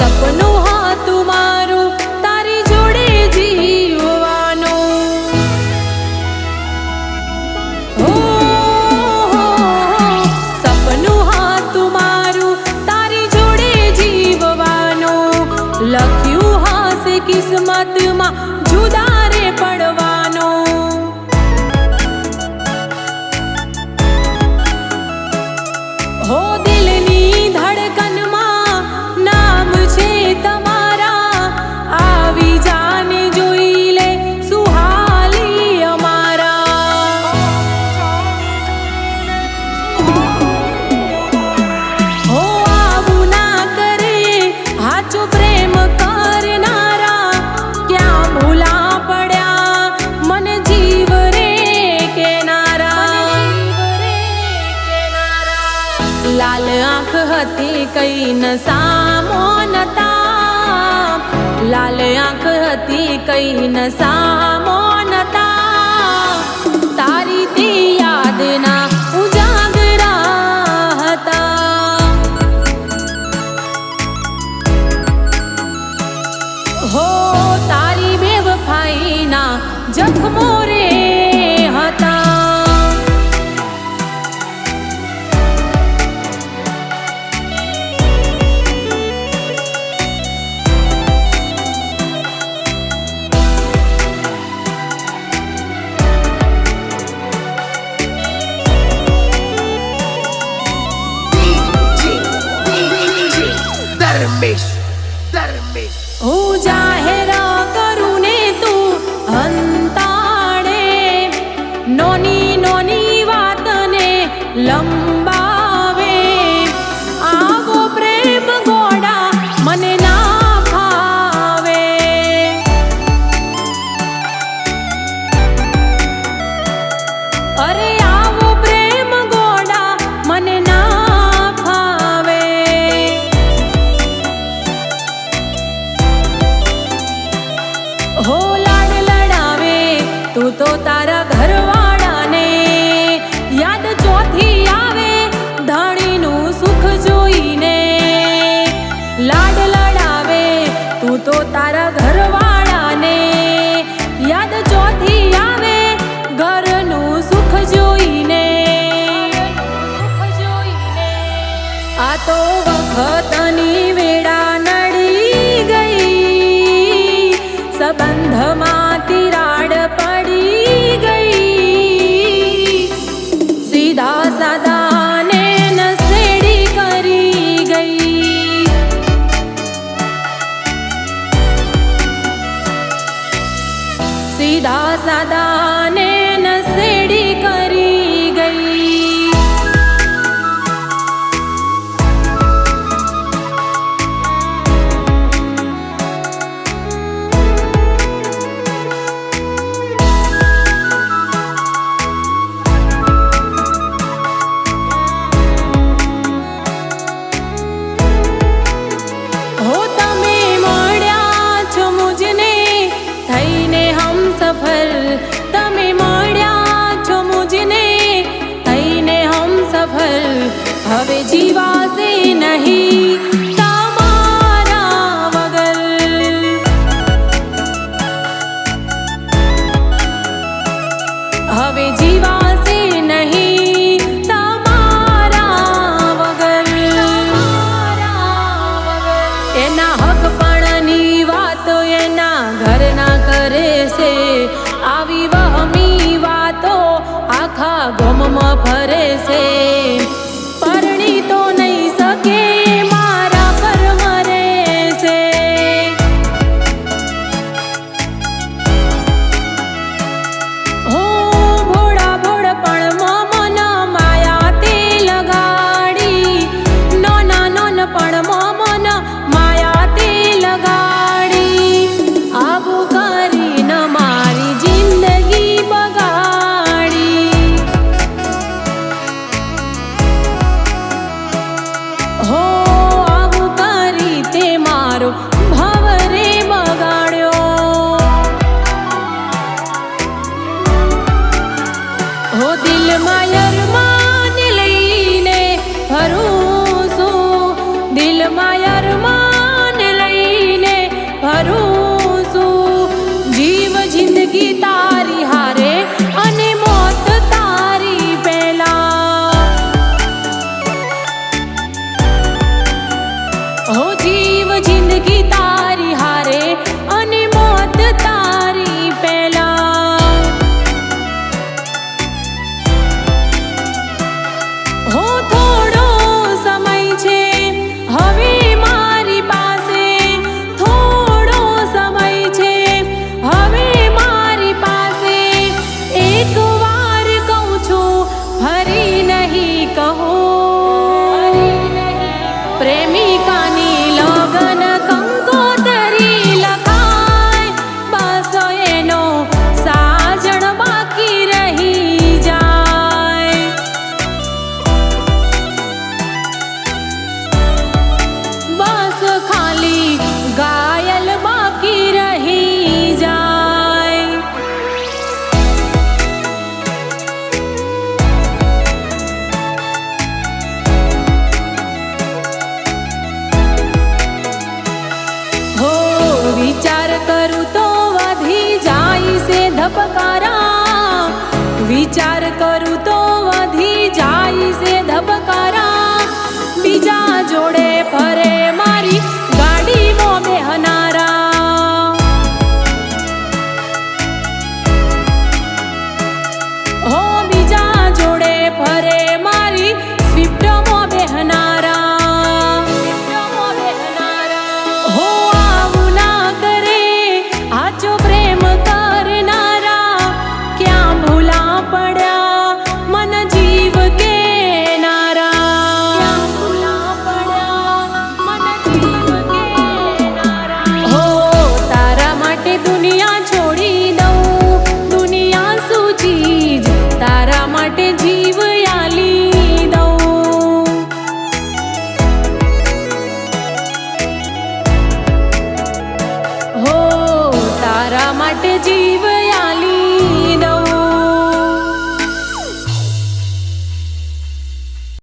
Kapanuha લાલ આંખ હતી કઈ ન સામો નતા. લાલ આંખ હતી કઈ ન સામો दरवेश दरवेश हो जाए આ તો વખતની વેળા નડી ગઈ. સંબંધમાં हवे जीवा से नहीं। पकारा विचार कर